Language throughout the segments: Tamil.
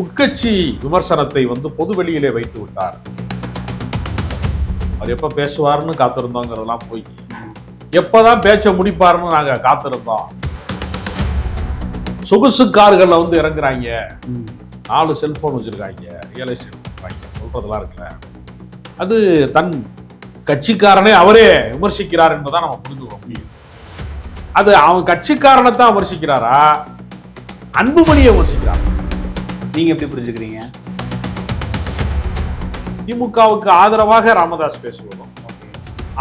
உட்கட்சி விமர்சனத்தை வந்து பொது வெளியிலே வைத்து விட்டார். அவர் எப்ப பேசுவார்னு காத்திருந்தோங்கிறதெல்லாம் போய் எப்பதான் பேச்ச முடிப்பாருன்னு நாங்க காத்திருந்தோம். சொகுசு கார்கள்ல வந்து இறங்குறாங்க. நாலு செல்போன் வச்சிருக்காங்க. ரியல் எஸ்டேட் பண்றாங்க சொல்றதெல்லாம் இருக்குல்ல. அது தன் கட்சிக்காரனே அவரே விமர்சிக்கிறார் என்பதான் நம்ம புரிந்து முடியும். அது அவன் கட்சிக்காரனை தான் விமர்சிக்கிறாரா? அன்புமணியை விமர்சிக்கிறார்? நீங்க எப்படி புரிஞ்சுக்கிறீங்க? திமுகவுக்கு ஆதரவாக ராமதாஸ் பேசுவதும்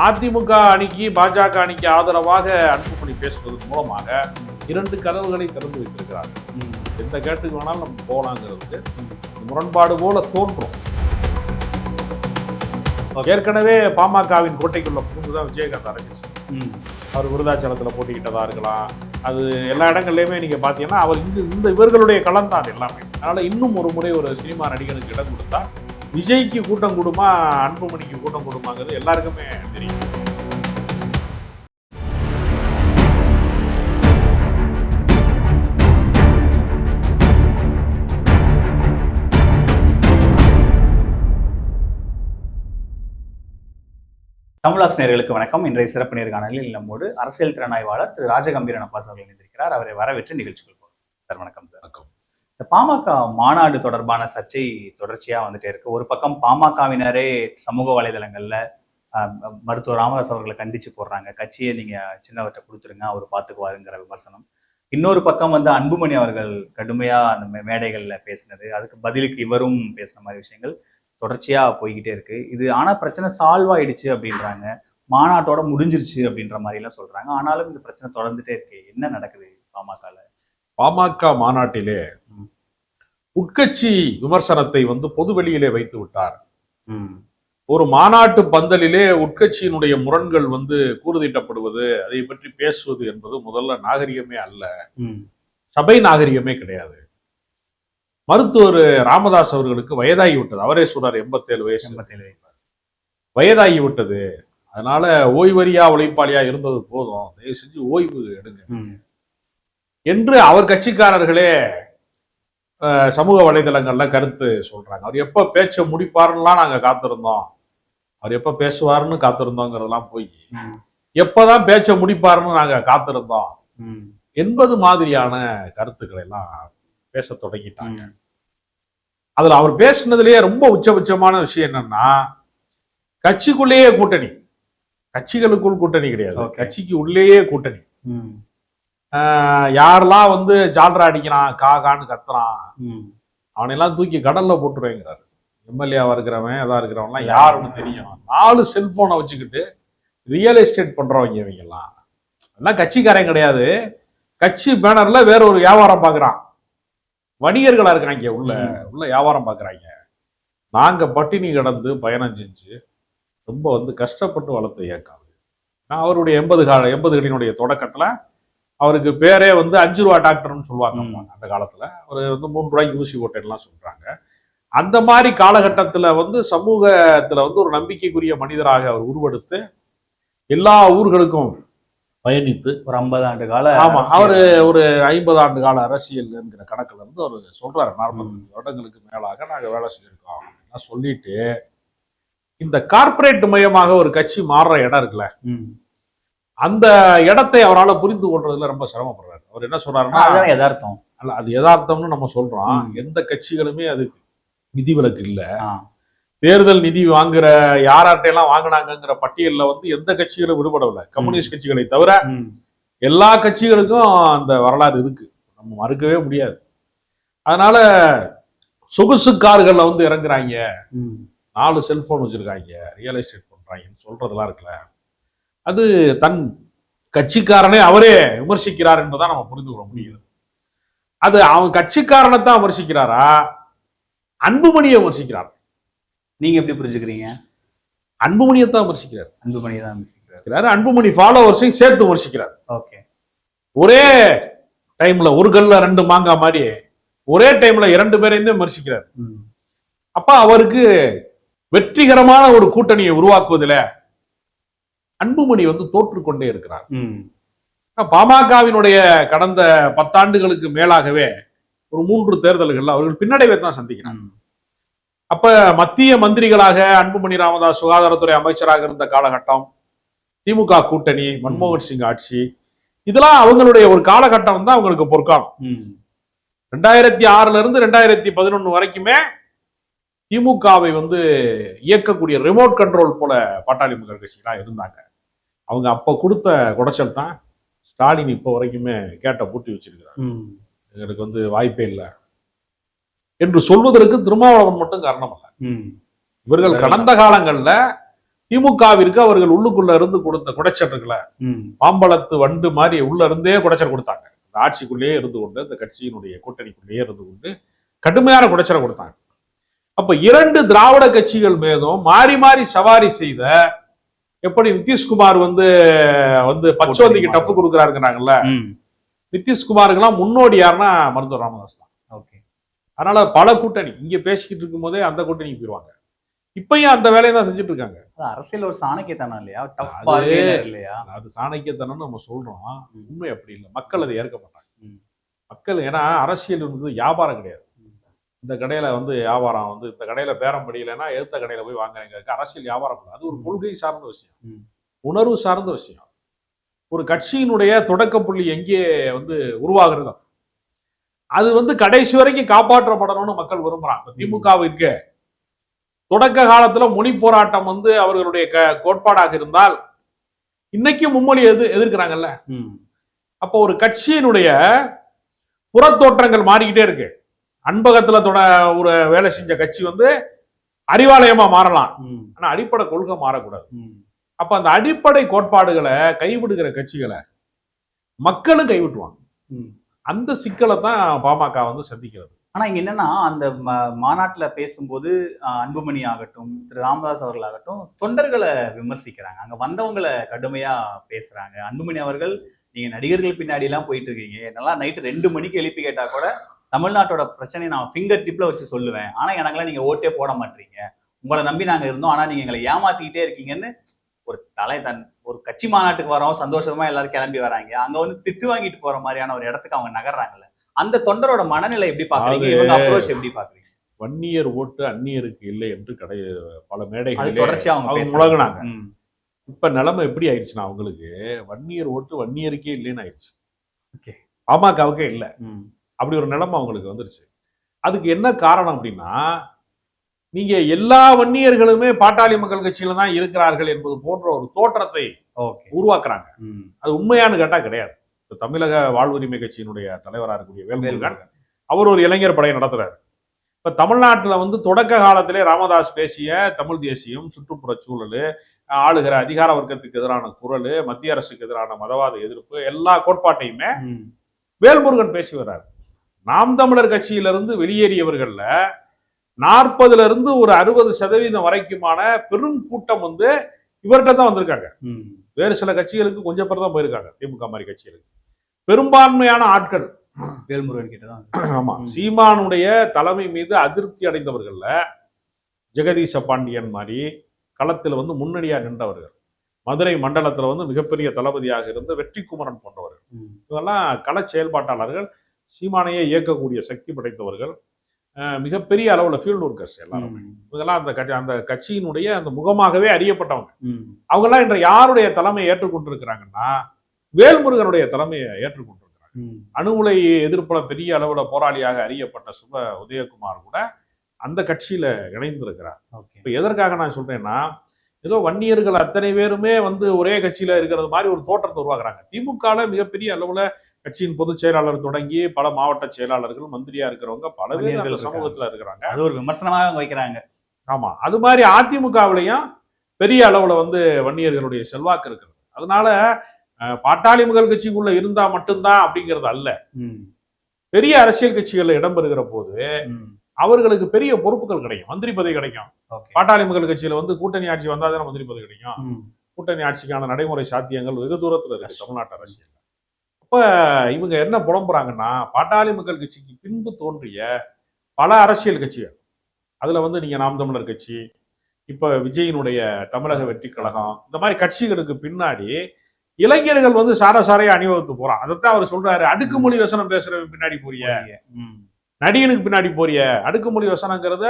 அதிமுக அணிக்கு பாஜக அணிக்கு ஆதரவாக அன்புமணி பேசுவதன் மூலமாக இரண்டு கதவுகளை திறந்து வைத்திருக்கிறார் எந்த கேட்டுக்கு வேணாலும் நம்ம போகலாங்கிறதுக்கு முரண்பாடு போல தோன்றும். ஏற்கனவே பாமகவின் கோட்டைக்குள்ள புகுந்துதான் விஜயகாந்த் அரங்கிச்சு அவர் விருதாச்சலத்தில் போட்டிக்கிட்டதா இருக்கலாம். அது எல்லா இடங்கள்லையுமே நீங்கள் பார்த்தீங்கன்னா அவர் இந்த இந்த இவர்களுடைய களம் தான் எல்லாமே. அதனால் இன்னும் ஒரு முறை ஒரு சினிமா நடிகனுக்கு இடம் கொடுத்தா விஜய்க்கு கூட்டம் கொடுமா அன்புமணிக்கு கூட்டம் கொடுமாங்கிறது எல்லாருக்குமே தெரியும். தமிழாக்ஸ் நேயர்களுக்கு வணக்கம். இன்றைய சிறப்பு நேர்காணலில் நம்மோடு அரசியல் திறனாய்வாளர் திரு ராஜகம்பீரன் அப்பாஸ் அவர்கள் இணைந்திருக்கிறார். அவரை வரவேற்று நிகழ்ச்சிகள் போகும் சார் வணக்கம் சார். வணக்கம். இந்த பாமக மாநாடு தொடர்பான சர்ச்சை தொடர்ச்சியா வந்துட்டே இருக்கு. ஒரு பக்கம் பாமகவினரே சமூக வலைதளங்கள்ல மருத்துவர் ராமதாஸ் அவர்களை கண்டிச்சு போடுறாங்க. கட்சியை நீங்க சின்னவர்கிட்ட கொடுத்துருங்க அவர் பார்த்துக்குவாருங்கிற விமர்சனம். இன்னொரு பக்கம் வந்து அன்புமணி அவர்கள் கடுமையா அந்த மேடைகள்ல பேசினது. அதுக்கு பதிலுக்கு இவரும் பேசின மாதிரி விஷயங்கள். தொடர்ச்சியா போய்கிட்டே இருக்கு. இது ஆனா பிரச்சனை சால்வ் ஆயிடுச்சு அப்படின்றாங்க. மாநாட்டோட முடிஞ்சிருச்சு அப்படின்ற மாதிரி எல்லாம் சொல்றாங்க. ஆனாலும் இந்த பிரச்சனை தொடர்ந்துட்டே இருக்கு. என்ன நடக்குது பாமகல? பாமக மாநாட்டிலே. உட்கட்சி விமர்சனத்தை வந்து பொது வெளியிலே வைத்து விட்டார். ஒரு மாநாட்டு பந்தலிலே உட்கட்சியினுடைய முரண்கள் வந்து கூறுதிட்டப்படுவது அதை பற்றி பேசுவது என்பது முதல்ல நாகரிகமே அல்ல. சபை நாகரிகமே கிடையாது. மருத்துவர் ராமதாஸ் அவர்களுக்கு வயதாகி விட்டது. அவரே சொல்றார் எண்பத்தேழு வயசு. எண்பத்தேழு வயசு. வயதாகி விட்டது. அதனால ஓய்வறியா உழைப்பாளியா இருந்தது போதும். தயவு செஞ்சு ஓய்வு எடுங்க. என்று அவர் கட்சிக்காரர்களே சமூக வலைதளங்கள்ல கருத்து சொல்றாங்க. அவர் எப்ப பேச்ச முடிப்பாருலாம் நாங்க காத்திருந்தோம். அவர் எப்ப பேசுவாருன்னு காத்திருந்தோங்கிறதெல்லாம் போய். எப்பதான் பேச்ச முடிப்பாருன்னு நாங்க காத்திருந்தோம். என்பது மாதிரியான கருத்துக்களை எல்லாம் பேச தொடங்கிட்டாங்க. அதுல அவர் பேசுனதுலயே ரொம்ப உச்சபட்சமான விஷயம் என்னன்னா கட்சிக்குள்ளேயே கூட்டணி. கட்சிகளுக்குள் கூட்டணி கிடையாது. கட்சிக்கு உள்ளேயே கூட்டணி. யாரெல்லாம் வந்து ஜால்ரா அடிக்கிறான் கா கான்னு கத்துறான் ம். அவனையெல்லாம் தூக்கி கடல்ல போட்டுருவேங்கிறாரு. எம்எல்ஏவா இருக்கிறவன் எதா இருக்கிறவன்லாம் யாருன்னு தெரியும். நாலு செல்போனை வச்சுக்கிட்டு ரியல் எஸ்டேட் பண்றவங்க இவங்க எல்லாம் எல்லாம் கட்சிக்காரன் கிடையாது. கட்சி பேனர்ல வேற ஒரு வியாபாரம் பாக்குறான். வணிகர்களா இருக்காங்க உள்ள உள்ள வியாபாரம் பாக்குறாங்க நாங்க பட்டினி கடந்து பயணம் செஞ்சு ரொம்ப வந்து கஷ்டப்பட்டு வளர்த்த இயக்கம். நான் அவருடைய எண்பது கால எண்பதுகளினுடைய தொடக்கத்துல அவருக்கு பேரே வந்து அஞ்சு ரூபா டாக்டர்னு சொல்லுவாங்க. அந்த காலத்துல அவர் வந்து மூன்று ரூபாய்க்கு ஊசி போட்டேன்லாம் சொல்றாங்க அந்த மாதிரி காலகட்டத்துல வந்து சமூகத்துல வந்து ஒரு நம்பிக்கைக்குரிய மனிதராக அவர் உருவெடுத்து எல்லா ஊர்களுக்கும் பயணித்து ஒரு ஐம்பது ஆண்டு கால ஆமா. அவரு ஒரு ஐம்பது ஆண்டு கால அரசியல் என்கிற கணக்குல இருந்து அவர் சொல்றாரு நாற்பத்தஞ்சு வருடங்களுக்கு மேலாக நாங்க வேலை செஞ்சிருக்கோம் சொல்லிட்டு இந்த கார்ப்பரேட் மயமாக ஒரு கட்சி மாறுற இடம் இருக்குல்ல. அந்த இடத்தை அவரால் புரிந்து கொள்றதுல ரொம்ப சிரமப்படுறாரு அவர் என்ன சொல்றாருன்னா அதுதான் யதார்த்தம் அல்ல அது யதார்த்தம்னு நம்ம சொல்றோம். எந்த கட்சிகளுமே அது விதிவிலக்கு இல்ல. தேர்தல் நிதி வாங்குற யார்கிட்டயெல்லாம் வாங்கினாங்கிற பட்டியல்ல வந்து எந்த கட்சிகளும் விடுபடவில்லை. கம்யூனிஸ்ட் கட்சிகளை தவிர. எல்லா கட்சிகளுக்கும் அந்த வரலாறு இருக்கு. நம்ம மறுக்கவே முடியாது. அதனால சொகுசு கார்கள்ல வந்து இறங்குறாங்க. நாலு செல்போன் வச்சிருக்காங்க. ரியல் எஸ்டேட் பண்றாங்கன்னு சொல்றதெல்லாம் இருக்குல்ல. அது தன் கட்சிக்காரனே அவரே விமர்சிக்கிறார் என்பதான் நம்ம புரிந்து கொள்ள முடியுது. அது அவன் கட்சிக்காரனை தான் விமர்சிக்கிறாரா? அன்புமணியை விமர்சிக்கிறார்? நீங்க எப்படி புரிஞ்சுக்கிறீங்க? அன்புமணியை தான் விமர்சிக்கிறார். அன்புமணி தான் மிசிக்கிறார் அன்புமணி ஃபாலோவர்ஸையும் சேர்த்து விமர்சிக்கிறார். ஓகே. ஒரே டைம்ல ஒரு கல்ல ரெண்டு மாங்காய் மாதிரி ஒரே டைம்ல இரண்டு பேரையும் விமர்சிக்கிறார். அப்ப அவருக்கு வெற்றிகரமான ஒரு கூட்டணியை உருவாக்குவதில் அன்புமணி வந்து தோற்றுக்கொண்டே இருக்கிறார். பாமகவினுடைய கடந்த பத்தாண்டுகளுக்கு மேலாகவே ஒரு மூன்று தேர்தல்கள்ல அவர்கள் பின்னடைவை தான் சந்திக்கிறாங்க. அப்ப மத்திய மந்திரிகளாக அன்புமணி ராமதாஸ் சுகாதாரத்துறை அமைச்சராக இருந்த காலகட்டம் திமுக கூட்டணி மன்மோகன் சிங் ஆட்சி இதெல்லாம் அவங்களுடைய ஒரு காலகட்டம் தான் அவங்களுக்கு பொற்காலம். ரெண்டாயிரத்தி ஆறுல இருந்து ரெண்டாயிரத்தி பதினொன்னு வரைக்குமே திமுகவை வந்து இயக்கக்கூடிய ரிமோட் கண்ட்ரோல் போல பாட்டாளி மக்கள் கட்சிலாம் இருந்தாங்க அவங்க அப்ப கொடுத்த குடைச்சல் தான் ஸ்டாலின் இப்போ வரைக்குமே கேட்ட பூட்டி வச்சிருக்கிறார் ம். எங்களுக்கு வந்து வாய்ப்பே இல்லை என்று சொல்வதற்கு திருமாவளவன் மட்டும் காரணம் அல்ல ம். இவர்கள் கடந்த காலங்கள்ல திமுகவிற்கு அவர்கள் உள்ளுக்குள்ள இருந்து கொடுத்த ம். மாம்பழத்து வண்டு மாதிரி உள்ள இருந்தே குடைச்சல் கொடுத்தாங்க இந்த ஆட்சிக்குள்ளேயே இருந்து கொண்டு இந்த கட்சியினுடைய கூட்டணிக்குள்ளேயே இருந்து கொண்டு கடுமையான குடைச்சலை கொடுத்தாங்க அப்ப இரண்டு திராவிட கட்சிகள் மீதும் மாறி மாறி சவாரி செய்த எப்படி நிதிஷ்குமார் வந்து வந்து பச்சோந்திக்கு டப்பு கொடுக்குறாருங்கிறாங்கல்ல. நிதிஷ்குமாருக்கெல்லாம் முன்னோடி யாருன்னா மருத்துவர் ராமதாஸ் தான் அதனால பல கூட்டணி இங்க பேசிக்கிட்டு இருக்கும் போதே அந்த கூட்டணிக்கு போயிருவாங்க. இப்பயும் அந்த வேலையை தான் செஞ்சுட்டு இருக்காங்க. அரசியல் ஒரு சாணக்கியத்தனம் இல்லையா? இல்லையா? அது சாணக்கியத்தனம்னு நம்ம சொல்றோம். உண்மை அப்படி இல்லை. மக்கள் அதை ஏற்க மாட்டாங்க. மக்கள் ஏன்னா அரசியல் வந்து வியாபாரம் கிடையாது. இந்த கடையில வந்து வியாபாரம் வந்து இந்த கடையில பேரம் படியலைன்னா எடுத்த கடையில போய் வாங்குறீங்க அரசியல் வியாபாரம் அது ஒரு கொள்கை சார்ந்த விஷயம். உணர்வு சார்ந்த விஷயம். ஒரு கட்சியினுடைய தொடக்க புள்ளி எங்கே வந்து உருவாகிறது அது வந்து கடைசி வரைக்கும் காப்பாற்றப்படணும்னு மக்கள் விரும்புறாங்க திமுகவிற்கு தொடக்க காலத்துல மொழி போராட்டம் வந்து அவர்களுடைய கோட்பாடாக இருந்தால் இன்னைக்கு மும்மொழி எது எதிர்க்கிறாங்கல்ல. அப்போ ஒரு கட்சியினுடைய புறத்தோற்றங்கள் மாறிக்கிட்டே இருக்கு அன்பகத்துல தொட ஒரு வேலை செஞ்ச கட்சி வந்து அறிவாலயமா மாறலாம். ஆனா அடிப்படை கொள்கை மாறக்கூடாது. அப்ப அந்த அடிப்படை கோட்பாடுகளை கைவிடுகிற கட்சிகளை மக்களும் கைவிட்டுவாங்க. அந்த சிக்கலை தான் பாமக வந்து சந்திக்கிறது. ஆனால் இங்கே என்னன்னா அந்த மாநாட்டில் பேசும்போது அன்புமணி ஆகட்டும் திரு ராமதாஸ் அவர்கள் ஆகட்டும் தொண்டர்களை விமர்சிக்கிறாங்க. அங்கே வந்தவங்களை கடுமையாக பேசுகிறாங்க அன்புமணி அவர்கள் நீங்கள் நடிகர்கள் பின்னாடிலாம் போயிட்டு இருக்கீங்க என்னெல்லாம் நைட்டு ரெண்டு மணிக்கு எழுப்பி கேட்டால் கூட தமிழ்நாட்டோட பிரச்சனையை நான் ஃபிங்கர் டிப்பில் வச்சு சொல்லுவேன். ஆனால் எனக்கெல்லாம் நீங்கள் ஓட்டே போட மாட்டீங்க. உங்களை நம்பி நாங்கள் இருந்தோம். ஆனால் நீங்கள் எங்களை ஏமாற்றிக்கிட்டே இருக்கீங்கன்னு ஒரு தலை தன் ஒரு கட்சி மாநாட்டுக்கு வரோம் சந்தோஷமா எல்லாரும் கிளம்பி வராங்க. அங்க வந்து திட்டு வாங்கிட்டு போற மாதிரியான ஒரு இடத்துக்கு அவங்க நகர்றாங்கல்ல. அந்த தொண்டரோட மனநிலை எப்படி பாக்குறீங்க இவங்க அப்ரோச் எப்படி பாக்குறீங்க வன்னியர் ஓட்டு அந்நியருக்கு இல்லை என்று கடை பல அது மேடைகளிலே தொடர்ச்சியா அவங்க. முழங்குனாங்க இப்ப நிலைமை எப்படி ஆயிடுச்சுன்னா அவங்களுக்கு வன்னியர் ஓட்டு வன்னியருக்கே இல்லைன்னு ஆயிடுச்சு. பாமகவுக்கே இல்ல. அப்படி ஒரு நிலைமை அவங்களுக்கு வந்துருச்சு. அதுக்கு என்ன காரணம் அப்படின்னா நீங்க எல்லா வன்னியர்களுமே பாட்டாளி மக்கள் கட்சியில தான் இருக்கிறார்கள் என்பது போன்ற ஒரு தோற்றத்தை உருவாக்குறாங்க. அது உண்மையானு கேட்டா கிடையாது. இப்ப தமிழக வாழ்வுரிமை கட்சியினுடைய தலைவராக இருக்கக்கூடிய வேல்முருகன். அவர் ஒரு இளைஞர் படையை நடத்துறாரு. இப்ப தமிழ்நாட்டுல வந்து தொடக்க காலத்திலே ராமதாஸ் பேசிய தமிழ் தேசியம் சுற்றுப்புற சூழல் ஆளுகிற அதிகார வர்க்கத்துக்கு எதிரான குரல் மத்திய அரசுக்கு எதிரான மதவாத எதிர்ப்பு எல்லா கோட்பாட்டையுமே வேல்முருகன் பேசி வர்றாரு. நாம் தமிழர் கட்சியிலிருந்து வெளியேறியவர்கள்ல நாற்பதுல இருந்து ஒரு அறுபது சதவீதம் வரைக்குமான பெரும் கூட்டம் வந்து இவர்கிட்ட தான் வந்திருக்காங்க. வேறு சில கட்சிகளுக்கு கொஞ்சம் பேர் தான் போயிருக்காங்க. திமுக மாதிரி கட்சிகளுக்கு. பெரும்பான்மையான ஆட்கள். வேல்முருகன் கிட்ட தான். ஆமா. சீமானுடைய தலைமை மீது அதிருப்தி அடைந்தவர்கள்ல ஜெகதீச பாண்டியன் மாதிரி களத்தில் வந்து முன்னணியா நின்றவர்கள். மதுரை மண்டலத்துல வந்து மிகப்பெரிய தளபதியாக இருந்த வெற்றி குமரன் போன்றவர்கள் இவெல்லாம் கள செயல்பாட்டாளர்கள். சீமானையே இயக்கக்கூடிய சக்தி படைத்தவர்கள். மிகப்பெரிய அளவுல ஃபீல்டு ஒர்க்கர்ஸ் எல்லாரும். ம், இவங்கெல்லாம் அந்த கட்சி அந்த கட்சியினுடைய அந்த முகமாகவே அறியப்பட்டவங்க. அவங்கெல்லாம் இன்று யாருடைய தலைமையை ஏற்றுக்கொண்டிருக்கிறாங்கன்னா வேல்முருகனுடைய தலைமையை ஏற்றுக்கொண்டிருக்கிறாங்க. அணுகுலை எதிர்ப்புல பெரிய அளவுல போராளியாக அறியப்பட்ட சுப உதயகுமார் கூட அந்த கட்சியில இணைந்திருக்கிறார். இப்ப எதற்காக நான் சொல்றேன்னா ஏதோ வன்னியர்கள் அத்தனை பேருமே வந்து ஒரே கட்சியில இருக்கிறது மாதிரி ஒரு தோற்றத்தை உருவாக்குறாங்க. திமுகல மிகப்பெரிய அளவுல கட்சியின் பொதுச் செயலாளர் தொடங்கி பல மாவட்ட செயலாளர்கள் மந்திரியா இருக்கிறவங்க பல பேர். சமூகத்துல இருக்கிறாங்க. அது ஒரு விமர்சனமாக வைக்கிறாங்க. ஆமா. அது மாதிரி அதிமுகவிலையும் பெரிய அளவுல வந்து வன்னியர்களுடைய செல்வாக்கு இருக்கிறது அதனால பாட்டாளி மக்கள் கட்சிக்குள்ள இருந்தா மட்டும்தான் அப்படிங்கிறது அல்ல. பெரிய அரசியல் கட்சிகள்ல இடம்பெறுகிற போது அவர்களுக்கு பெரிய பொறுப்புகள் கிடைக்கும். மந்திரி பதவி கிடைக்கும். பாட்டாளி மக்கள் கட்சியில வந்து கூட்டணி ஆட்சி வந்தாதானே மந்திரி பதவி கிடைக்கும். கூட்டணி ஆட்சிக்கான நடைமுறை சாத்தியங்கள் வெகு தூரத்துல இருக்கு தமிழ்நாட்டு அரசியல். அப்ப இவங்க என்ன புலம்புறாங்கன்னா பாட்டாளி மக்கள் கட்சிக்கு பின்பு தோன்றிய பல அரசியல் கட்சிகள். அதுல வந்து நீங்க நாம் தமிழர் கட்சி இப்ப விஜயினுடைய தமிழக வெற்றி கழகம் இந்த மாதிரி கட்சிகளுக்கு பின்னாடி இளைஞர்கள் வந்து சாரசாரையா அணிவகுத்து போறான் அதைத்தான் அவர் சொல்றாரு. அடுக்குமொழி வசனம் பேசுறவன் பின்னாடி போறிய. நடிகனுக்கு பின்னாடி போறிய. அடுக்குமொழி வசனங்கிறத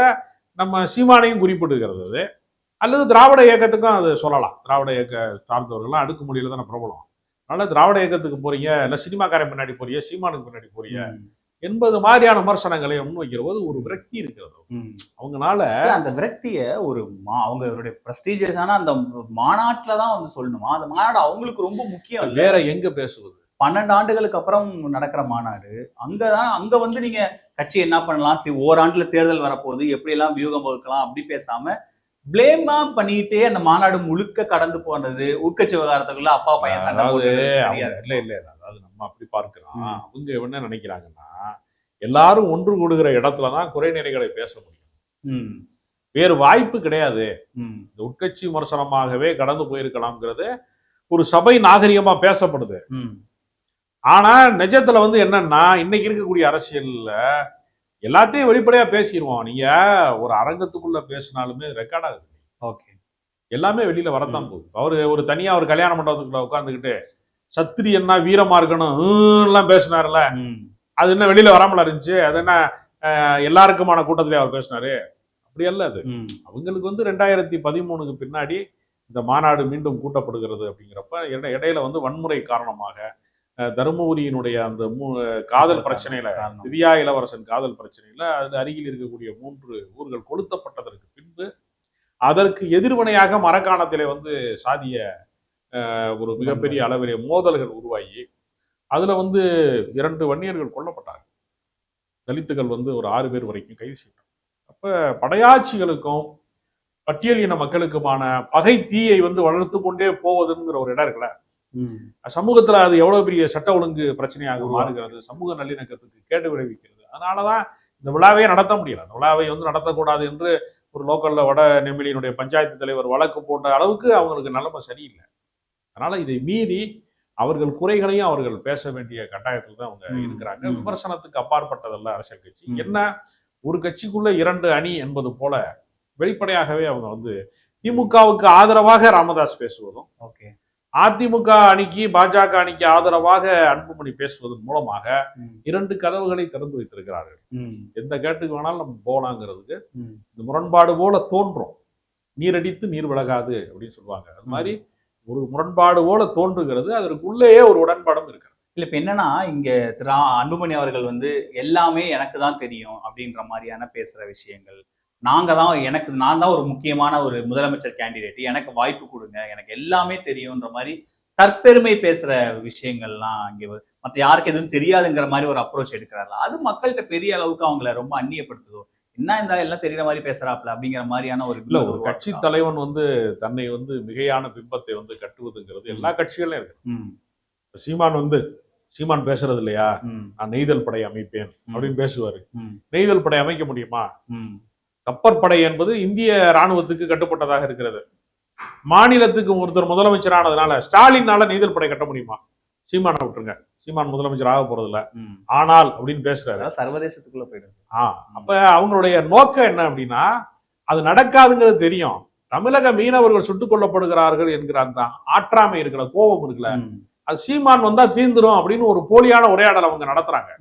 நம்ம சீமானையும் குறிப்பிட்டுக்கிறது அல்லது திராவிட இயக்கத்துக்கும் அது சொல்லலாம். திராவிட இயக்க சார்ந்தவர்கள்லாம் அடுக்குமொழியில தானே பிரபலம். அதனால திராவிட இயக்கத்துக்கு போறீங்க இல்ல சினிமாக்காரன் பின்னாடி போறிய சீமானுக்கு பின்னாடி போறிய. என்பது மாதிரியான விமர்சனங்களை முன்வைக்கிற போது ஒரு விரக்தி இருக்கிறது. அவங்கனால அந்த விரக்திய ஒரு மா- அவங்களுடைய பிரஸ்டீஜியஸான அந்த மாநாட்டுல தான் வந்து சொல்லணுமா? அந்த மாநாடு அவங்களுக்கு ரொம்ப முக்கியம் வேற எங்க பேசுவது? பன்னெண்டு ஆண்டுகளுக்கு அப்புறம் நடக்கிற மாநாடு. அங்கதான் அங்க வந்து நீங்க கட்சி என்ன பண்ணலாம்? ஓராண்டுல தேர்தல் வரப்போகுது எப்படி எல்லாம் வியூகம் வகுக்கலாம் அப்படி பேசாம பிளேமா பண்ணிட்டே அந்த மாநாடு முழுக்க கடந்து போனது. உட்கட்சி விவகாரத்துக்குள்ள அப்பா பையன் சண்டை. இல்ல இல்ல அதாவது நம்ம அப்படி பார்க்கிறோம். அவங்க என்ன நினைக்கிறாங்கன்னா எல்லாரும் ஒன்று கூடுகிற இடத்துலதான் குறை நிறைகளை பேச முடியும். வேறு வாய்ப்பு கிடையாது. இந்த உட்கட்சி விமர்சனமாகவே கடந்து போயிருக்கலாம்ங்கிறது ஒரு சபை நாகரிகமா பேசப்படுது. ஆனா நிஜத்துல வந்து என்னன்னா இன்னைக்கு இருக்கக்கூடிய அரசியல்ல எல்லாத்தையும் வெளிப்படையா பேசிடுவோம் நீங்க ஒரு அரங்கத்துக்குள்ள பேசினாலுமே ரெக்கார்ட் ஆகுது. ஓகே எல்லாமே வெளியில வரத்தான் போகுது. அவரு ஒரு தனியா ஒரு கல்யாண மண்டபத்துக்குள்ள உட்காந்துக்கிட்டு சத்திரி என்ன வீரமா இருக்கணும் எல்லாம் பேசினார்ல அது என்ன வெளியில வராமல இருந்துச்சு அது என்ன எல்லாருக்குமான கூட்டத்திலே அவர் பேசினாரு. அப்படி அல்ல அது. அவங்களுக்கு வந்து ரெண்டாயிரத்தி பதிமூணுக்கு பின்னாடி இந்த மாநாடு மீண்டும் கூட்டப்படுகிறது அப்படிங்கிறப்ப இட- இடையில வந்து வன்முறை காரணமாக தருமபுரியினுடைய அந்த மூ- காதல் பிரச்சனையில. திவ்யா இளவரசன் காதல் பிரச்சனையில அது அருகில் இருக்கக்கூடிய மூன்று ஊர்கள் கொளுத்தப்பட்டதற்கு பின்பு அதற்கு எதிர்வினையாக மரக்காணத்திலே வந்து சாதிய ஒரு மிகப்பெரிய அளவிலே மோதல்கள் உருவாகி அதுல வந்து இரண்டு வன்னியர்கள் கொல்லப்பட்டாங்க தலித்துகள் வந்து ஒரு ஆறு பேர் வரைக்கும் கைது செய்யப்பட்டாங்க. அப்ப படையாட்சிகளுக்கும் பட்டியல் இன மக்களுக்குமான பகை தீயை வந்து வளர்த்து கொண்டே போவதுங்கிற ஒரு இடம் இருக்குல்ல சமூகத்துல அது எவ்வளவு பெரிய சட்ட ஒழுங்கு பிரச்சனையாக மாறுகிறது சமூக நல்லிணக்கத்துக்கு கேடு விளைவிக்கிறது. அதனாலதான் இந்த விழாவையே நடத்த முடியல. அந்த விழாவை வந்து நடத்தக்கூடாது என்று ஒரு லோக்கல்ல வட நெமிலியினுடைய பஞ்சாயத்து தலைவர் வழக்கு போட்ட அளவுக்கு அவங்களுக்கு நிலைமை சரியில்லை. அதனால இதை மீறி அவர்கள் குறைகளையும் அவர்கள் பேச வேண்டிய கட்டாயத்தில் தான் அவங்க இருக்கிறாங்க. விமர்சனத்துக்கு அப்பாற்பட்டதல்ல அரசியல் கட்சி. என்ன? ஒரு கட்சிக்குள்ள இரண்டு அணி என்பது போல வெளிப்படையாகவே அவங்க வந்து திமுகவுக்கு ஆதரவாக ராமதாஸ் பேசுவதும் ஓகே. அதிமுக அணிக்கு பாஜக அணிக்கு ஆதரவாக அன்புமணி பேசுவதன் மூலமாக இரண்டு கதவுகளை திறந்து வைத்திருக்கிறார்கள். எந்த கேட்டுக்கு வேணாலும் நம்ம போகலாங்கிறதுக்கு இந்த முரண்பாடு போல தோன்றும். நீரடித்து நீர் விலகாது அப்படின்னு சொல்லுவாங்க. அது மாதிரி ஒரு முரண்பாடு போல தோன்றுகிறது. அதற்குள்ளேயே ஒரு உடன்பாடும் இருக்கிறது. இல்ல இப்ப என்னன்னா இங்க திரு அன்புமணி அவர்கள் வந்து எல்லாமே எனக்கு தான் தெரியும் அப்படின்ற மாதிரியான பேசுற விஷயங்கள். நாங்க தான் எனக்கு நான் தான் ஒரு முக்கியமான ஒரு முதலமைச்சர் கேண்டிடேட் எனக்கு வாய்ப்பு கொடுங்க. எனக்கு எல்லாமே தெரியும்ன்ற மாதிரி தற்பெருமை பேசுற விஷயங்கள்லாம் இங்க மத்த யாருக்கு எதுவும் தெரியாதுங்கிற மாதிரி ஒரு அப்ரோச் எடுக்கிறாரு அது மக்கள்கிட்ட பெரிய அளவுக்கு அவங்கள ரொம்ப அந்நியப்படுத்துதோ? என்ன இருந்தாலும் எல்லாம் தெரியற மாதிரி பேசுறாப்ல அப்படிங்கிற மாதிரியான ஒரு இல்ல ஒரு கட்சி? தலைவன் வந்து தன்னை வந்து மிகையான பிம்பத்தை வந்து கட்டுவதுங்கிறது எல்லா கட்சிகளையும் இருக்கு. சீமான் வந்து சீமான் பேசுறது இல்லையா? நான் நெய்தல் படை அமைப்பேன் அப்படின்னு பேசுவாரு. நெய்தல் படை அமைக்க முடியுமா? கப்பற்படை என்பது இந்திய ராணுவத்துக்கு கட்டுப்பட்டதாக இருக்கிறது. மாநிலத்துக்கு ஒருத்தர் முதலமைச்சர் ஆனதுனால ஸ்டாலினால நெய்தல் படை கட்ட முடியுமா? சீமானை விட்டுருங்க. சீமான் முதலமைச்சர் ஆக போறது இல்ல. ஆனால் அப்படின்னு பேசுறாரு. சர்வதேசத்துக்குள்ள போயிடுது. ஆ அப்ப அவங்களுடைய நோக்கம் என்ன அப்படின்னா அது நடக்காதுங்கிறது தெரியும். தமிழக மீனவர்கள் சுட்டுக் கொல்லப்படுகிறார்கள் என்கிற அந்த ஆற்றாமை இருக்கிற கோபம் இருக்குல்ல அது சீமான் வந்தா தீந்துரும் அப்படின்னு ஒரு போலியான உரையாடல் அவங்க நடத்துறாங்க.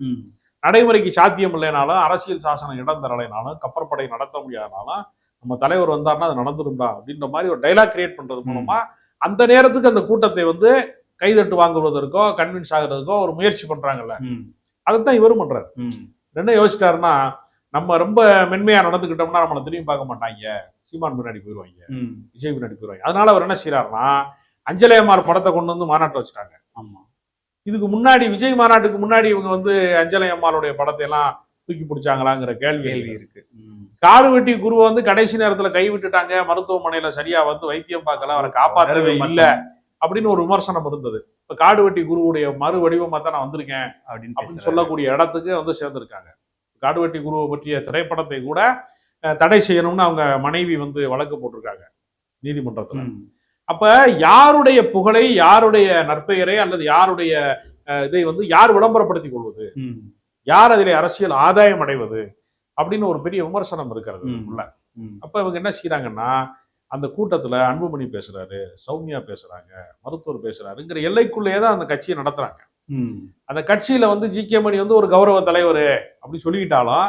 நடைமுறைக்கு சாத்தியம் இல்லைனாலும் அரசியல் சாசனம் இடம் தரலைனாலும் கப்பற்படை நடத்த முடியாதனாலும் நம்ம தலைவர் வந்தாருன்னா அது நடந்துரும்டா அப்படின்ற மாதிரி ஒரு டைலாக் கிரியேட் பண்றது மூலமா அந்த நேரத்துக்கு அந்த கூட்டத்தை வந்து கைதட்டு வாங்குவதற்கோ கன்வின்ஸ் ஆகுறதுக்கோ ஒரு முயற்சி பண்றாங்கல்ல. அதைத்தான் இவரும் பண்றாரு. என்ன யோசிச்சிட்டாருன்னா நம்ம ரொம்ப மென்மையா நடந்துக்கிட்டோம்னா நம்மளை திரும்பி பார்க்க மாட்டாங்க. சீமான் பின்னாடி போயிடுவாங்க விஜய் பின்னாடி போயிடுவாங்க அதனால அவர் என்ன செய்யறாருன்னா அஞ்சலையம்மார் படத்தை கொண்டு வந்து மாநாட்டில் வச்சுட்டாங்க. ஆமா. இதுக்கு முன்னாடி விஜய் மாநாட்டுக்கு முன்னாடி இவங்க வந்து அஞ்சலை அம்மாளுடைய படத்தை எல்லாம் தூக்கி பிடிச்சாங்களாங்கிற கேள்வி கேள்வி இருக்கு. காடு வெட்டி குருவை வந்து கடைசி நேரத்துல கை விட்டுட்டாங்க. மருத்துவமனையில சரியா வந்து வைத்தியம் பார்க்கல. அவரை காப்பாற்றவே இல்ல அப்படின்னு ஒரு விமர்சனம் இருந்தது. இப்ப காடு வெட்டி குருவுடைய மறு வடிவமா தான் நான் வந்திருக்கேன் அப்படின்னு. சொல்லக்கூடிய இடத்துக்கு வந்து சேர்ந்திருக்காங்க. காடு வெட்டி குருவை பற்றிய திரைப்படத்தை கூட தடை செய்யணும்னு அவங்க மனைவி வந்து வழக்கு போட்டிருக்காங்க நீதிமன்றத்துல. அப்ப யாருடைய புகழை யாருடைய நற்பெயரை அல்லது யாருடைய இதை வந்து யார் விளம்பரப்படுத்திக் கொள்வது? யார் அதிலே அரசியல் ஆதாயம் அடைவது? அப்படின்னு ஒரு பெரிய விமர்சனம் இருக்கிறது. உள்ள. அப்ப இவங்க என்ன செய்யறாங்கன்னா அந்த கூட்டத்துல அன்புமணி பேசுறாரு சௌமியா பேசுறாங்க மருத்துவர் பேசுறாருங்கிற எல்லைக்குள்ளேயே தான் அந்த கட்சியை நடத்துறாங்க. அந்த கட்சியில வந்து ஜி கே மணி வந்து ஒரு கௌரவ தலைவர் அப்படி சொல்லிக்கிட்டாலும்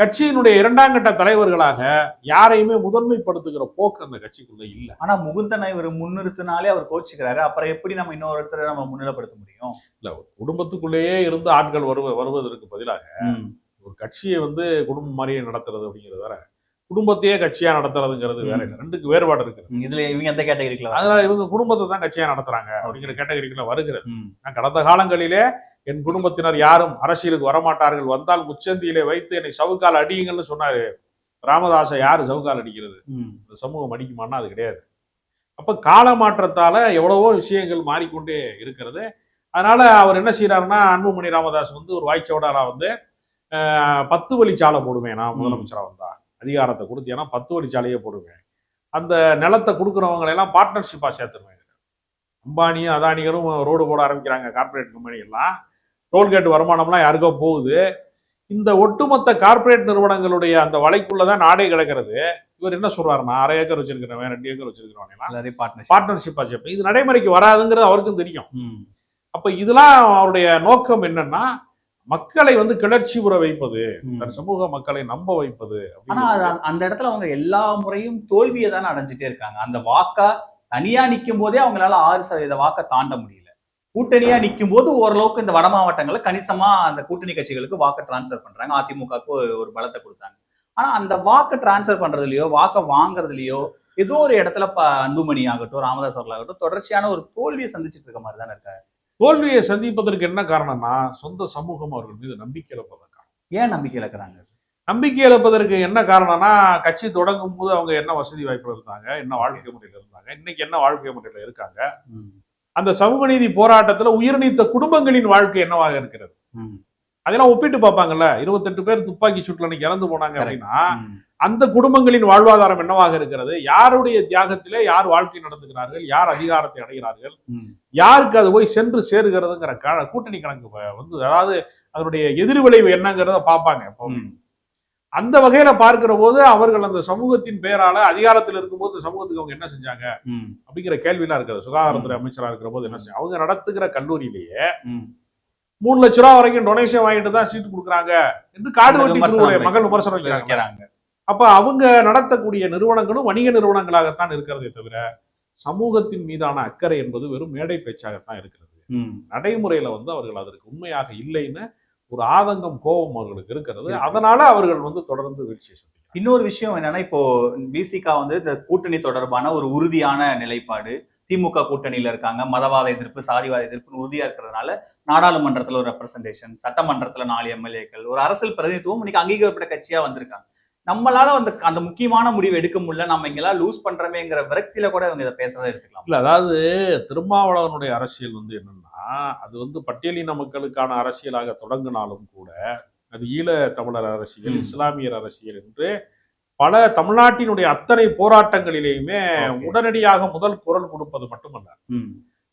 கட்சியினுடைய இரண்டாம் கட்ட தலைவர்களாக யாரையுமே முதன்மைப்படுத்துகிற போக்கு அந்த கட்சிக்குள்ள இல்ல. ஆனா முகுந்தனை இவர் முன்னிறுத்தினாலே அவர் கோச்சுக்கிறாரு. அப்புறம் எப்படி நம்ம இன்னொருத்தரை நம்ம முன்னிலைப்படுத்த முடியும்? இல்ல குடும்பத்துக்குள்ளேயே இருந்து ஆட்கள் வருவ வருவதற்கு பதிலாக ஒரு கட்சியை வந்து குடும்பம் மாதிரியே நடத்துறது அப்படிங்கிறது வேற. குடும்பத்தையே கட்சியா நடத்துறதுங்கிறது வேற இல்லை. ரெண்டுக்கு வேறுபாடு இருக்குது ம், இதுல இவங்க எந்த கேட்டகரிக்குள்ள அதனால இவங்க குடும்பத்தை தான் கட்சியா நடத்துறாங்க அப்படிங்கிற கேட்டகரிக்குள்ள வருகிறது. நான் கடந்த காலங்களிலே என் குடும்பத்தினர் யாரும் அரசியலுக்கு வரமாட்டார்கள். வந்தால் முச்சந்தியிலே வைத்து என்னை சவுக்கால் அடியுங்கள்னு சொன்னாரு. ராமதாஸை யாரு சவுக்கால் அடிக்கிறது? ம். இந்த சமூகம் அடிக்குமான்னா அது கிடையாது. அப்ப கால மாற்றத்தால எவ்வளவோ விஷயங்கள் மாறிக்கொண்டே இருக்கிறது. அதனால அவர் என்ன செய்யறாருன்னா அன்புமணி ராமதாஸ் வந்து ஒரு வாய்ச்சோடாரா வந்து பத்து வழிச்சாலை போடுவேன் நான் முதலமைச்சரா வந்தா. அதிகாரத்தை கொடுத்தேன்னா பத்து வழிச்சாலையே போடுவேன் அந்த நிலத்தை கொடுக்குறவங்களை எல்லாம் பார்ட்னர்ஷிப்பா சேர்த்துருவேன். அம்பானியும் அதானிகளும் ரோடு போட ஆரம்பிக்கிறாங்க கார்ப்பரேட் கம்பெனி எல்லாம். டோல்கேட் வருமானம்லாம் யாருக்கோ போகுது இந்த ஒட்டுமொத்த கார்ப்பரேட் நிறுவனங்களுடைய அந்த வலைக்குள்ளதான் நாடே கிடக்கிறது இவர் என்ன சொல்றாருன்னா அரை ஏக்கர் வச்சிருக்கிறவன் ரெண்டு ஏக்கர் வச்சிருக்கிறவன் பார்ட்னர்ஷிப் சேர்ப்பேன் இது நடைமுறைக்கு வராதுங்கிறது அவருக்கும் தெரியும். அப்ப இதெல்லாம் அவருடைய நோக்கம் என்னன்னா மக்களை வந்து கிளர்ச்சி உற வைப்பது. தன் சமூக மக்களை நம்ப வைப்பது ஆனா. அந்த- இடத்துல அவங்க எல்லா முறையும் தோல்வியை தானே அடைஞ்சிட்டே இருக்காங்க அந்த வாக்கா தனியா நிக்கும் போதே அவங்களால ஆறு சதவீத வாக்கை தாண்ட முடியல கூட்டணியா நிக்கும் போது ஓரளவுக்கு இந்த வட மாவட்டங்கள்ல கணிசமா அந்த கூட்டணி கட்சிகளுக்கு வாக்கை டிரான்ஸ்ஃபர் பண்றாங்க. அதிமுகவுக்கு ஒரு- பலத்தை கொடுத்தாங்க. ஆனா அந்த வாக்கை டிரான்ஸ்ஃபர் பண்றதுலயோ வாக்கை வாங்குறதுலயோ ஏதோ ஒரு இடத்துல அன்புமணி ஆகட்டும் ராமதாஸ் அவர்கள் ஆகட்டும் தொடர்ச்சியான ஒரு தோல்வியை சந்திச்சிட்டு இருக்க மாதிரி தானே இருக்காரு. தோல்வியை சந்திப்பதற்கு என்ன காரணம்னா சொந்த சமூகம் அவர்கள் மீது நம்பிக்கை இழப்பதற்காக. ஏன் நம்பிக்கை இழக்கிறாங்க? நம்பிக்கை இழப்பதற்கு என்ன காரணம்னா கட்சி தொடங்கும் போது அவங்க என்ன வசதி வாய்ப்புகள் இருந்தாங்க என்ன வாழ்க்கை முறையில இருந்தாங்க இன்னைக்கு என்ன வாழ்க்கை முறையில இருக்காங்க. அந்த சமூக நீதி போராட்டத்துல உயிர் நீத்த குடும்பங்களின் வாழ்க்கை என்னவாக இருக்கிறது. அதெல்லாம் ஒப்பிட்டு பார்ப்பாங்கல்ல இருபத்தெட்டு பேர் துப்பாக்கி அன்னைக்கு இறந்து போனாங்க. அப்படின்னா. அந்த குடும்பங்களின் வாழ்வாதாரம் என்னவாக இருக்கிறது யாருடைய தியாகத்திலே யார் வாழ்க்கை நடத்துகிறார்கள் யார் அதிகாரத்தை அடைகிறார்கள். யாருக்கு அது போய் சென்று சேருகிறதுங்கிற க- கூட்டணி கணக்கு வந்து அதாவது அதனுடைய எதிர்விளைவு என்னங்கிறத பார்ப்பாங்க இப்போ. அந்த வகையில பார்க்கிற போது அவர்கள் அந்த சமூகத்தின் பெயரால அதிகாரத்தில் இருக்கும்போது சமூகத்துக்கு அவங்க என்ன செஞ்சாங்க. அப்படிங்கிற கேள்வியெல்லாம் இருக்குது சுகாதாரத்துறை அமைச்சரா இருக்கிற போது என்ன செஞ்சாங்க அவங்க நடத்துகிற கல்லூரியிலேயே. மூணு லட்ச ரூபா வரைக்கும் டொனேஷன் வாங்கிட்டு தான் சீட்டு கொடுக்குறாங்க என்று காடு வெட்டி. மகள் விமர்சனம் வைக்கிறாங்க அப்ப அவங்க நடத்தக்கூடிய நிறுவனங்களும் வணிக நிறுவனங்களாகத்தான் இருக்கிறதே தவிர சமூகத்தின் மீதான அக்கறை என்பது வெறும் மேடை பேச்சாகத்தான் இருக்கிறது. நடைமுறையில வந்து அவர்கள் அதற்கு உண்மையாக இல்லைன்னு ஒரு ஆதங்கம் கோபம் அவர்களுக்கு இருக்கிறது. இருக்கு. அதனால அவர்கள் வந்து தொடர்ந்து வீழ்ச்சியை இன்னொரு விஷயம் என்னன்னா இப்போ பிசிகா வந்து இந்த கூட்டணி தொடர்பான ஒரு உறுதியான நிலைப்பாடு. திமுக கூட்டணியில இருக்காங்க. மதவாத எதிர்ப்பு சாதிவாத எதிர்ப்புன்னு உறுதியா இருக்கிறதுனால நாடாளுமன்றத்துல ஒரு ரெப்ரசன்டேஷன் சட்டமன்றத்துல நாலு எம்எல்ஏக்கள் ஒரு அரசியல் பிரதிநிதித்துவம் இன்னைக்கு அங்கீகரிக்கப்பட்ட கட்சியா வந்திருக்காங்க. நம்மளால அந்த அந்த முக்கியமான முடிவு எடுக்க முடியல. நம்ம இங்கெல்லாம் லூஸ் பண்றோமேங்கிற விரக்தியில கூட இவங்க இதை பேசுறதை எடுத்துக்கலாம். இல்ல அதாவது திருமாவளவனுடைய அரசியல் வந்து என்னன்னா அது வந்து பட்டியலின மக்களுக்கான அரசியலாக தொடங்கினாலும் கூட அது ஈழ தமிழர் அரசியல். இஸ்லாமியர் அரசியல் என்று பல தமிழ்நாட்டினுடைய அத்தனை போராட்டங்களிலேயுமே. உடனடியாக முதல் குரல் கொடுப்பது மட்டுமல்ல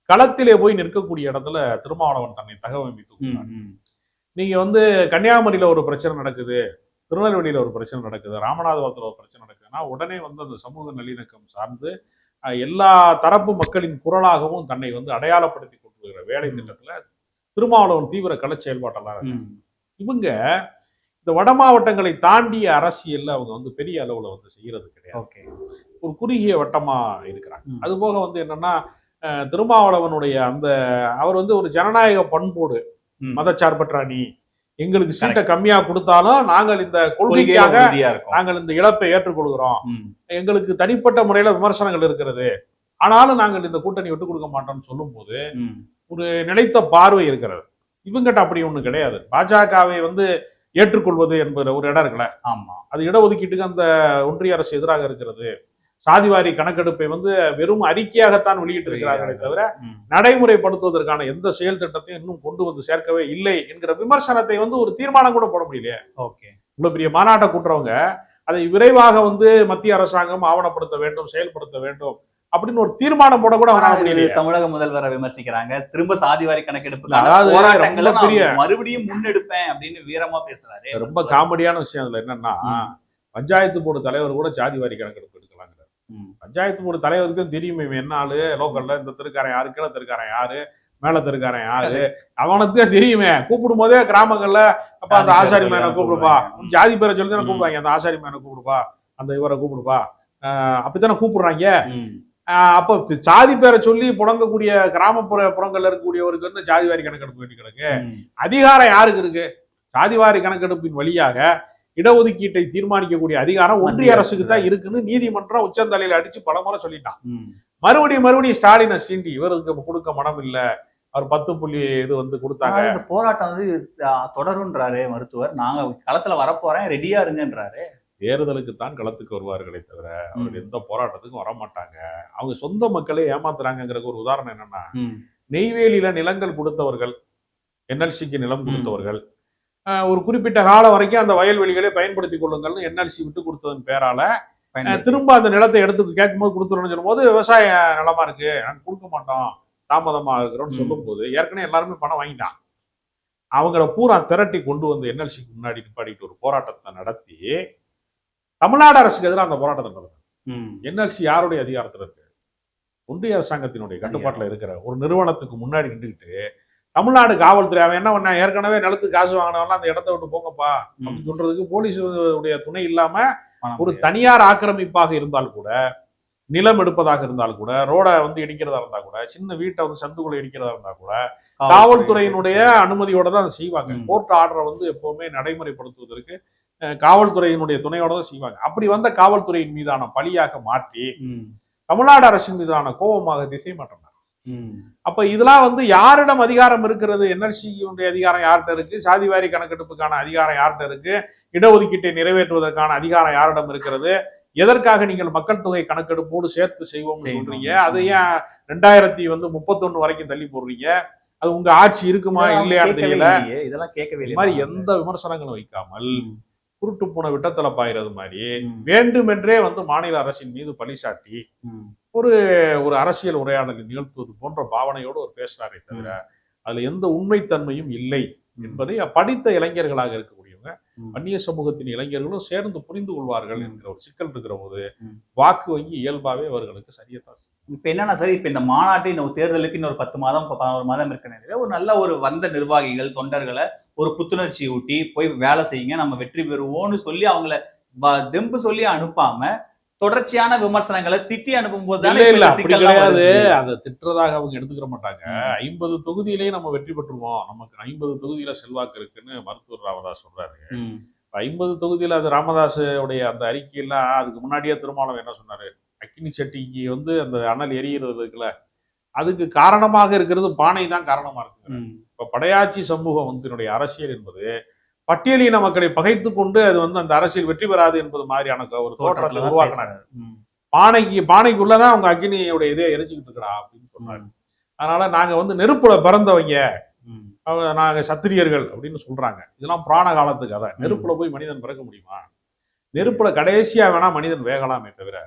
களத்திலே போய் நிற்கக்கூடிய இடத்துல திருமாவளவன் தன்னை தகவமைத்து நீங்க வந்து கன்னியாகுமரியில ஒரு பிரச்சனை நடக்குது திருநெல்வேலியில ஒரு பிரச்சனை நடக்குது ராமநாதபுரத்துல ஒரு பிரச்சனை நடக்குதுன்னா உடனே வந்து அந்த சமூக நல்லிணக்கம் சார்ந்து எல்லா தரப்பு மக்களின் குரலாகவும் தன்னை வந்து அடையாளப்படுத்தி கொண்டிருக்கிற வேலை. திட்டத்துல திருமாவளவன் தீவிர கள செயல்பாட்டெல்லாம். இவங்க இந்த வட மாவட்டங்களை தாண்டிய அரசியல்ல அவங்க வந்து பெரிய அளவுல வந்து செய்யறது கிடையாது. ஒரு குறுகிய வட்டமா இருக்கிறாங்க. அது போக வந்து என்னன்னா திருமாவளவனுடைய அந்த அவர் வந்து ஒரு ஜனநாயக பண்போடு. மதச்சார்பற்ற அணி. எங்களுக்கு சீட்டை கம்மியா கொடுத்தாலும் நாங்கள் இந்த கொள்கைக்காக நாங்கள் இந்த இழப்பை ஏற்றுக்கொள்கிறோம். எங்களுக்கு தனிப்பட்ட முறையில விமர்சனங்கள் இருக்கிறது. ஆனாலும் நாங்கள் இந்த கூட்டணி விட்டு கொடுக்க மாட்டோம்னு சொல்லும்போது ம், ஒரு நிலைத்த பார்வை இருக்கிறது. இவங்கிட்ட அப்படி ஒண்ணு கிடையாது. பாஜகவை வந்து ஏற்றுக்கொள்வது என்பது ஒரு இடம் இருக்குல்ல? ஆமா. அது இடஒதுக்கீட்டுக்கு அந்த ஒன்றிய அரசு எதிராக இருக்கிறது. சாதிவாரி கணக்கெடுப்பை வந்து வெறும் அறிக்கையாகத்தான் வெளியிட்டு இருக்கிறார்களே தவிர நடைமுறைப்படுத்துவதற்கான எந்த செயல் திட்டத்தையும் இன்னும் கொண்டு வந்து சேர்க்கவே இல்லை என்கிற விமர்சனத்தை வந்து ஒரு தீர்மானம் கூட போட முடியலையே. ஓகே. இவ்வளவு பெரிய மாநாட்டை கூட்டுறவங்க அதை விரைவாக வந்து மத்திய அரசாங்கம் ஆவணப்படுத்த வேண்டும் செயல்படுத்த வேண்டும். அப்படின்னு ஒரு தீர்மானம் போட கூட அவரால் தமிழக முதல்வரை விமர்சிக்கிறாங்க. திரும்ப சாதிவாரி கணக்கெடுப்பு மறுபடியும் முன்னெடுப்பேன் அப்படின்னு வீரமா பேசுறாரு. ரொம்ப காமெடியான விஷயம் அதுல என்னன்னா. பஞ்சாயத்து போர்டு தலைவர் கூட ஜாதிவாரி கணக்கெடுப்பு எடுக்கலாங்கிறார். பஞ்சாயத்து போர்டு தலைவருக்கு தெரியும் இவன் என்ன ஆளு? லோக்கல்ல இந்த தெருக்காரன் யாரு? கீழே தெருக்காரன் யாரு? மேலத்திருக்காரன் யாரு? அவனுக்கு தெரியுமே. கூப்பிடும் போதே கிராமங்கள்ல அப்ப அந்த ஆசாரி மேனை கூப்பிடுப்பா. ஜாதி பேரை சொல்லி தானே. கூப்பிடுவாங்க. அந்த ஆசாரி மேனை கூப்பிடுப்பா. அந்த இவரை கூப்பிடுப்பா. அப்படித்தானே கூப்பிடுறாங்க? அப்ப சாதி பேரை சொல்லி புழங்கக்கூடிய கிராமப்புற புறங்கள்ல இருக்கக்கூடியவருக்கு வந்து ஜாதி வாரி கணக்கெடுப்பு வேண்டி கிடக்கு. அதிகாரம் யாருக்கு இருக்கு? சாதிவாரி கணக்கெடுப்பின் வழியாக இடஒதுக்கீட்டை தீர்மானிக்கக்கூடிய அதிகாரம் ஒன்றிய அரசுக்கு தான் இருக்குன்னு நீதிமன்றம் உச்சந்தலையில அடிச்சு பலமுறை சொல்லிட்டான். மறுபடியும் மறுபடியும் ஸ்டாலினை சீண்டி இவருக்கு கொடுக்க மனம் இல்ல. அவர் பத்து புள்ளி இது வந்து கொடுத்தாங்க. இந்த போராட்டம் வந்து தொடருன்றாரு மருத்துவர். நாங்க களத்துல வரப்போறேன் ரெடியா இருங்கன்றாரு. தேர்தலுக்கு தான் களத்துக்கு வருவார்களே தவிர அவர் ம். எந்த போராட்டத்துக்கும் வர மாட்டாங்க அவங்க சொந்த மக்களே ஏமாத்துறாங்கிறதுக்கு ஒரு உதாரணம் என்னன்னா. நெய்வேலியில நிலங்கள் கொடுத்தவர்கள் என்எல்சிக்கு நிலம். கொடுத்தவர்கள் ஒரு குறிப்பிட்ட காலம் வரைக்கும் அந்த வயல்வெளிகளை பயன்படுத்திக் கொள்ளுங்கள்னு என்எல்சி விட்டு கொடுத்ததன் பேரால பயன்படுத்தி- திரும்ப அந்த நிலத்தை எடுத்து கேட்கும்போது கொடுத்துருன்னு சொல்லும்போது விவசாய நிலமா இருக்கு நாங்க கொடுக்க மாட்டோம் தாமதமா இருக்கிறோம்னு ம். சொல்லும்போது ஏற்கனவே எல்லாருமே பணம் வாங்கிட்டான் அவங்கள பூரா திரட்டி கொண்டு வந்து என்எல்சிக்கு முன்னாடி நிப்பாடிட்டு ஒரு போராட்டத்தை நடத்தி தமிழ்நாடு அரசுக்கு எதிராக அந்த போராட்டத்தை ம். என்எல்சி யாருடைய அதிகாரத்துல இருக்கு ஒன்றிய அரசாங்கத்தினுடைய கட்டுப்பாட்டுல இருக்கிற ஒரு நிறுவனத்துக்கு முன்னாடி நின்றுக்கிட்டு தமிழ்நாடு காவல்துறை அவன் என்ன பண்ண ஏற்கனவே நிலத்துக்கு காசு வாங்கினவெல்லாம் அந்த இடத்த விட்டு போங்கப்பா. அப்படின்னு சொல்றதுக்கு போலீஸ் உடைய துணை இல்லாம ஒரு. தனியார் ஆக்கிரமிப்பாக இருந்தால் கூட நிலம் எடுப்பதாக இருந்தால் கூட ரோடை வந்து இடிக்கிறதா இருந்தா கூட சின்ன வீட்டை வந்து சந்துக்குள்ள இடிக்கிறதா இருந்தா கூட காவல்துறையினுடைய அனுமதியோட தான் அதை செய்வாங்க. கோர்ட் ஆர்டரை வந்து எப்பவுமே நடைமுறைப்படுத்துவதற்கு காவல்துறையினுடைய துணையோட தான் செய்வாங்க அப்படி வந்த காவல்துறையின் மீதான பழியாக மாற்றி. தமிழ்நாடு அரசின் மீதான கோபமாக திசை மாற்றினார். அப்ப இதெல்லாம் வந்து யாரிடம் அதிகாரம் இருக்கிறது என்எல்சியுடைய அதிகாரம் யார்கிட்ட இருக்கு சாதிவாரி கணக்கெடுப்புக்கான அதிகாரம் யார்கிட்ட இருக்கு இடஒதுக்கீட்டை நிறைவேற்றுவதற்கான அதிகாரம் யாரிடம் இருக்கிறது எதற்காக நீங்கள் மக்கள் தொகை கணக்கெடுப்போடு சேர்த்து செய்யணும். சொல்றீங்க அது ஏன் ரெண்டாயிரத்தி வந்து முப்பத்தொன்னு வரைக்கும் தள்ளி போடுறீங்க அது உங்க ஆட்சி இருக்குமா இல்லையான்னு தெரியல. இதெல்லாம் கேட்கவே இது மாதிரி. எந்த விமர்சனங்களும் வைக்காமல். குருட்டு போன விட்டத்தல பாயிறது மாதிரி. வேண்டுமென்றே வந்து மாநில அரசின் மீது பழி சாட்டி ம். ஒரு அரசியல் உரையாடலை நிகழ்த்துவது போன்ற பாவனையோடு ஒரு பேசுறாரே தவிர அதுல எந்த உண்மைத்தன்மையும் இல்லை என்பதை படித்த இளைஞர்களாக இருக்கக்கூடியவங்க. அந்நிய சமூகத்தின் இளைஞர்களும் சேர்ந்து புரிந்து கொள்வார்கள். என்கிற ஒரு சிக்கல் இருக்கிற போது. வாக்கு வங்கி இயல்பாவே அவர்களுக்கு சரியத்தான். இப்ப என்னன்னா சார் இப்ப இந்த மாநாட்டு இன்னொரு தேர்தலுக்கு இன்னொரு பத்து மாதம் பதினோரு மாதம் இருக்க நேரத்துல ஒரு நல்ல ஒரு வந்த நிர்வாகிகள் தொண்டர்களை ஒரு புத்துணர்ச்சி ஊட்டி போய் வேலை செய்யுங்க நம்ம வெற்றி பெறுவோம்னு சொல்லி அவங்கள தெம்பு சொல்லி அனுப்பாம தொடர்ச்சியான விமர்சனங்களை திட்டி அனுப்பும் போது இல்ல இல்ல அப்படி கிடையாது. அதை திட்டுறதாக அவங்க எடுத்துக்கிற மாட்டாங்க. ஐம்பது தொகுதியிலேயே நம்ம வெற்றி பெற்றுருவோம். நமக்கு ஐம்பது தொகுதியில செல்வாக்கு இருக்குன்னு மருத்துவர் ராமதாஸ் சொல்றாரு. ஐம்பது தொகுதியில அது ராமதாஸ் உடைய அந்த அறிக்கையெல்லாம் அதுக்கு முன்னாடியே திருமாவளவன் என்ன சொன்னாரு? அக்கினி சட்டிக்கு வந்து அந்த அனல் எரியிறது இருக்குல்ல அதுக்கு காரணமாக இருக்கிறது பானை தான் காரணமா இருக்கு இப்ப படையாட்சி சமூகம் வந்து என்னுடைய அரசியல் என்பது பட்டியலின மக்களை பகைத்து கொண்டு அது வந்து அந்த அரசியல் வெற்றி பெறாது என்பது மாதிரியான ஒரு தோற்றத்தை உருவாக்கினாங்க பானைக்கு பானைக்குள்ளதான் அவங்க அக்னியோட இதே எரிஞ்சுக்கிட்டு இருக்கடா அப்படின்னு சொன்னாங்க அதனால நாங்க வந்து நெருப்புல பிறந்தவங்க. நாங்க சத்திரியர்கள் அப்படின்னு சொல்றாங்க. இதெல்லாம் புராண காலத்து கதை. நெருப்புல போய் மனிதன் பிறக்க முடியுமா? நெருப்புல கடைசியா வேணா மனிதன் வேகலாமே தவிர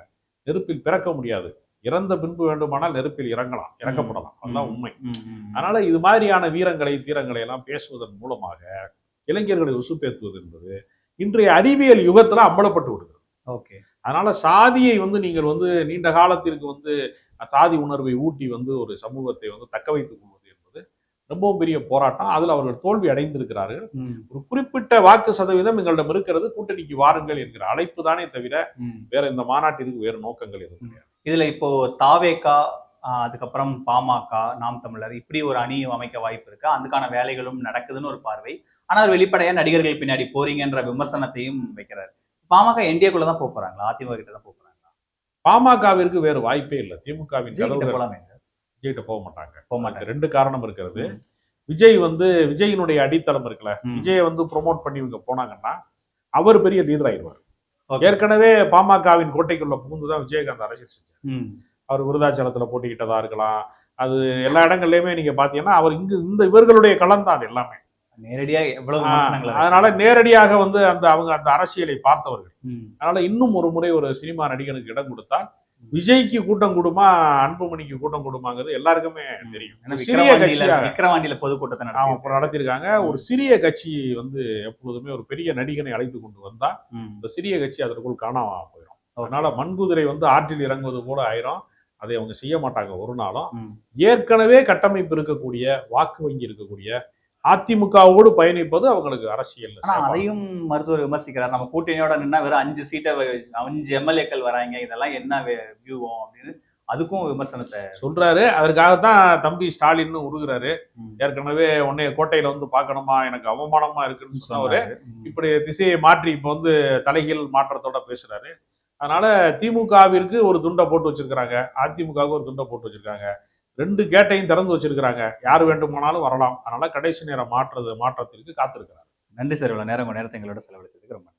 நெருப்பில் பிறக்க முடியாது. இறந்த பின்பு வேண்டுமானால் நெருப்பில் இறங்கலாம் இறக்கப்படலாம். அதுதான் உண்மை. அதனால இது மாதிரியான வீரங்களை தீரங்களை எல்லாம் பேசுவதன் மூலமாக இளைஞர்களை உசுப்பேத்துவது என்பது இன்றைய அறிவியல் யுகத்துல அம்பலப்பட்டு விடுகிறது. ஓகே. அதனால சாதியை வந்து நீங்கள் வந்து நீண்ட காலத்திற்கு வந்து சாதி உணர்வை ஊட்டி வந்து ஒரு சமூகத்தை வந்து தக்க வைத்துக் கொள்வது என்பது ரொம்பவும் பெரிய போராட்டம். அதில் அவர்கள் தோல்வி அடைந்திருக்கிறார்கள். ஒரு குறிப்பிட்ட வாக்கு சதவீதம் எங்களிடம் இருக்கிறது. கூட்டணிக்கு வாருங்கள் என்கிற அழைப்பு தானே தவிர வேற இந்த மாநாட்டிற்கு வேறு நோக்கங்கள் எதுவும் கிடையாது. இதுல இப்போ தாவேகா ஆஹ் அதுக்கப்புறம் பாமக நாம் தமிழர் இப்படி ஒரு அணி அமைக்க வாய்ப்பு இருக்கு. அதுக்கான வேலைகளும் நடக்குதுன்னு ஒரு பார்வை. ஆனால் வெளிப்படையா நடிகர்கள் பின்னாடி போறீங்கன்ற விமர்சனத்தையும் வைக்கிறாரு. பாமக என்டிஏக்குள்ள தான் போறாங்களா அதிமுக கிட்ட தான் போறாங்களா பாமகவிற்கு வேறு வாய்ப்பே இல்லை. திமுகவின் போலாமே சார். விஜய்கிட்ட போக மாட்டாங்க. போக மாட்டாங்க. ரெண்டு காரணம் இருக்கிறது. விஜய் வந்து விஜயினுடைய அடித்தளம் இருக்குல்ல. விஜயை வந்து ப்ரோமோட் பண்ணி இவங்க போனாங்கன்னா அவர் பெரிய லீடர் ஆயிடுவார். ஏற்கனவே பாமகவின் கோட்டைக்குள்ள புகுந்துதான் விஜயகாந்த் அரசியல் செஞ்சார். அவர் விருதாச்சலத்துல போட்டிக்கிட்டதா இருக்கலாம் அது எல்லா இடங்கள்லயுமே நீங்க பாத்தீங்கன்னா அவர் இங்கு இந்த இவர்களுடைய களம் தான் அது எல்லாமே நேரடியா எவ்வளவு அதனால. நேரடியாக வந்து அந்த அவங்க அந்த அரசியலை பார்த்தவர்கள். அதனால இன்னும் ஒரு முறை ஒரு சினிமா நடிகனுக்கு இடம் கொடுத்தால் விஜய்க்கு கூட்டம் கொடுமா அன்புமணிக்கு கூட்டம் கொடுமாங்கிறது எல்லாருக்குமே தெரியும். சிறிய கட்சியாக விக்கிரவாண்டியில பொதுக்கூட்டத்தை இப்போ நடத்தியிருக்காங்க. ஒரு சிறிய கட்சி வந்து எப்பொழுதுமே ஒரு பெரிய நடிகனை அழைத்து கொண்டு வந்தா. இந்த சிறிய கட்சி அதற்குள் காணாம போயிடும். அதனால மண்குதிரை வந்து ஆற்றில் இறங்குவது போல ஆயிரும். அதை அவங்க செய்ய மாட்டாங்க ஒரு நாளும். ஏற்கனவே கட்டமைப்பு இருக்கக்கூடிய வாக்கு வங்கி இருக்கக்கூடிய அதிமுகவோடு பயணிப்பது அவங்களுக்கு அரசியல் அதையும் மருத்துவர் விமர்சிக்கிறார். நம்ம கூட்டணியோட நின்னா வெறும் அஞ்சு சீட்டை அஞ்சு எம்எல்ஏக்கள் வராங்க. இதெல்லாம் என்ன வியூவம் அப்படின்னு அதுக்கும் விமர்சனத்தை சொல்றாரு. அதற்காகத்தான் தம்பி ஸ்டாலின் உருகுறாரு. ஏற்கனவே உன்னைய கோட்டையில வந்து பார்க்கணுமா? எனக்கு அவமானமா இருக்குன்னு சொன்னவரு. இப்படி திசையை மாற்றி இப்போ வந்து தலைகீழ் மாற்றத்தோட பேசுறாரு. அதனால திமுகவிற்கு ஒரு துண்டை போட்டு வச்சிருக்கிறாங்க. அதிமுகவுக்கு ஒரு துண்டை போட்டு வச்சிருக்காங்க. ரெண்டு கேட்டையும் திறந்து வச்சிருக்கிறாங்க. யார் வேண்டுமானாலும் வரலாம். அதனால கடைசி நேரம் மாற்றுறது மாற்றத்திற்கு காத்திருக்கிறாங்க நன்றி சார் இவ்வளவு நேரம் நேரத்தை எங்களோட செலவழிச்சதுக்கு ரொம்ப